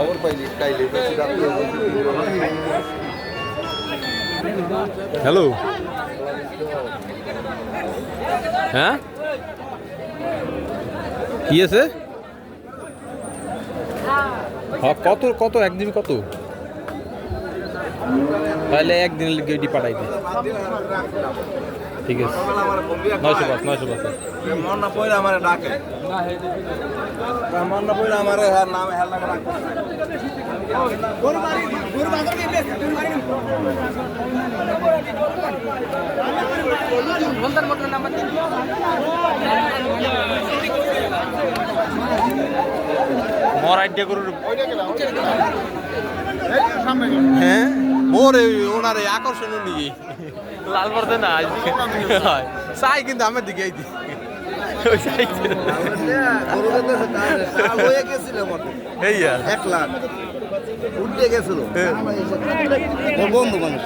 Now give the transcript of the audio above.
খবর পাইলি হ্যালো? হ্যাঁ? কি আছে? হ্যাঁ কত কত, একদিন কত? তাহলে একদিন গেডি পাঠাই দে। ঠিক আছে। নয়শো পাঁচ নয়শো পাঁচ। মন না পড়লে আমার ডাকে। মন না পড়লে আমার নাম হেল নামে আইডিয়া করুন। হ্যাঁ মোর ওনার এই আকর্ষণ নিয়ে লাল পড়তে না চাই কিন্তু আমার দিকে আইতি হয়ে এক লাখ। উঠে গেছিল। ওর বন্ধু মানুষ।